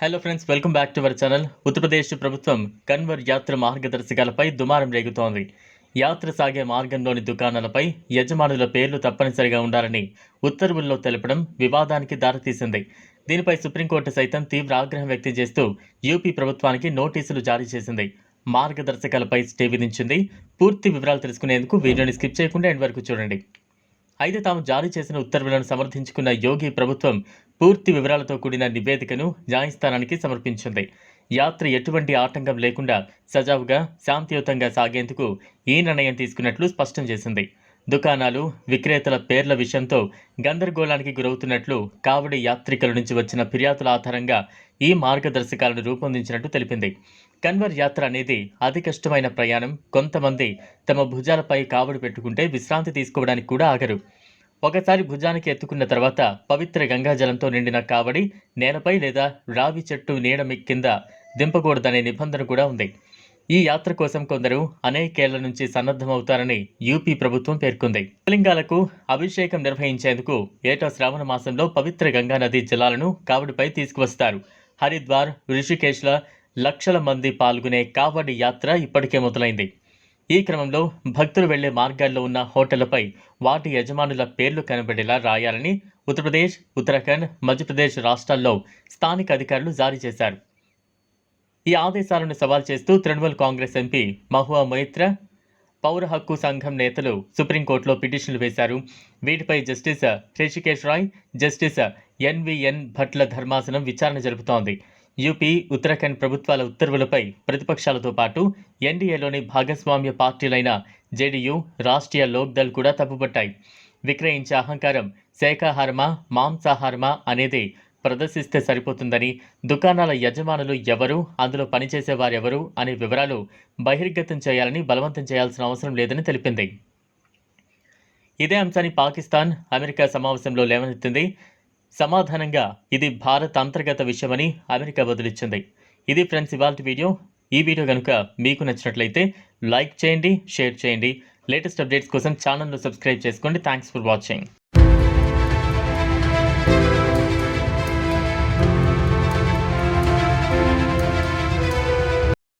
Hello friends welcome back to our channel Uttar Pradesh ప్రభుత్వం కన్వర్ యాత్ర మార్గదర్శకాలపై దుమారం రేగుతోంది. యాత్ర సాగే మార్గంలోని దుకాణాలపై యజమానుల పేర్లు తప్పనిసరిగా ఉండాలని ఉత్తర్వుల్లో తెలపడం వివాదానికి దారితీసింది. దీనిపై సుప్రీంకోర్టు సైతం తీవ్ర ఆగ్రహం వ్యక్తం చేస్తూ యూపీ ప్రభుత్వానికి నోటీసులు జారీ చేసింది. మార్గదర్శకాలపై స్టే విధించింది. పూర్తి వివరాలు తెలుసుకునేందుకు వీడియోని స్కిప్ చేయకుండా ఎండ్ వరకు చూడండి. అయితే తాము జారీ చేసిన ఉత్తర్వులను సమర్థించుకున్న యోగి ప్రభుత్వం పూర్తి వివరాలతో కూడిన నివేదికను న్యాయస్థానానికి సమర్పించింది. యాత్ర ఎటువంటి ఆటంకం లేకుండా సజావుగా శాంతియుతంగా సాగేందుకు ఈ నిర్ణయం తీసుకున్నట్లు స్పష్టం చేసింది. దుకాణాలు విక్రేతల పేర్ల విషయంతో గందరగోళానికి గురవుతున్నట్లు కావడి యాత్రికుల నుంచి వచ్చిన ఫిర్యాదుల ఆధారంగా ఈ మార్గదర్శకాలను రూపొందించినట్టు తెలిపింది. కన్వర్ యాత్ర అనేది అతి కష్టమైన ప్రయాణం. కొంతమంది తమ భుజాలపై కావడి పెట్టుకుంటే విశ్రాంతి తీసుకోవడానికి కూడా ఆగరు. ఒకసారి భుజానికి ఎత్తుకున్న తర్వాత పవిత్ర గంగాజలంతో నిండిన కావడి నేలపై లేదా రావి చెట్టు నీడ కింద దింపకూడదనే నిబంధన కూడా ఉంది. ఈ యాత్ర కోసం కొందరు అనేకేళ్ళ నుంచి సన్నద్ధమవుతారని యూపీ ప్రభుత్వం పేర్కొంది. శివలింగాలకు అభిషేకం నిర్వహించేందుకు ఏటా శ్రావణ మాసంలో పవిత్ర గంగా నదీ జలాలను కావడిపై తీసుకువస్తారు. హరిద్వార్ రిషికేశ్ల లక్షల మంది పాల్గొనే కావడి యాత్ర ఇప్పటికే మొదలైంది. ఈ క్రమంలో భక్తులు వెళ్ళే మార్గాల్లో ఉన్న హోటళ్ళపై వాటి యజమానుల పేర్లు కనబడేలా రాయాలని ఉత్తరప్రదేశ్ ఉత్తరాఖండ్ మధ్యప్రదేశ్ రాష్ట్రాల్లో స్థానిక అధికారులు జారీ చేశారు. ఈ ఆదేశాలను సవాల్ చేస్తూ తృణమూల్ కాంగ్రెస్ ఎంపీ మహువా మొయిత్ర పౌర హక్కు సంఘం నేతలు సుప్రీంకోర్టులో పిటిషన్లు వేశారు. వీటిపై justice Hrishikesh Roy justice NVN Bhatla ధర్మాసనం విచారణ జరుపుతోంది. యూపీ ఉత్తరాఖండ్ ప్రభుత్వాల ఉత్తర్వులపై ప్రతిపక్షాలతో పాటు ఎన్డీఏలోని భాగస్వామ్య పార్టీలైన జేడీయూ రాష్ట్రీయ లోక్దల్ కూడా తప్పుపట్టాయి. విక్రయించే అహంకారం శాఖాహారమా మాంసాహారమా అనేది ప్రదర్శిస్తే సరిపోతుందని దుకాణాల యజమానులు ఎవరు అందులో పనిచేసేవారెవరు అనే వివరాలు బహిర్గతం చేయాలని బలవంతం చేయాల్సిన అవసరం లేదని తెలిపింది. ఇదే అంశాన్ని పాకిస్తాన్ అమెరికా సమావేశంలో లేవనెత్తింది. సమాధానంగా ఇది భారత్ అంతర్గత విషయమని అమెరికా బదులిచ్చింది. ఇది ఫ్రెండ్స్ ఇవాళ వీడియో. ఈ వీడియో కనుక మీకు నచ్చినట్లయితే లైక్ చేయండి షేర్ చేయండి. లేటెస్ట్ అప్డేట్స్ కోసం ఛానల్ను సబ్స్క్రైబ్ చేసుకోండి. Thanks for watching.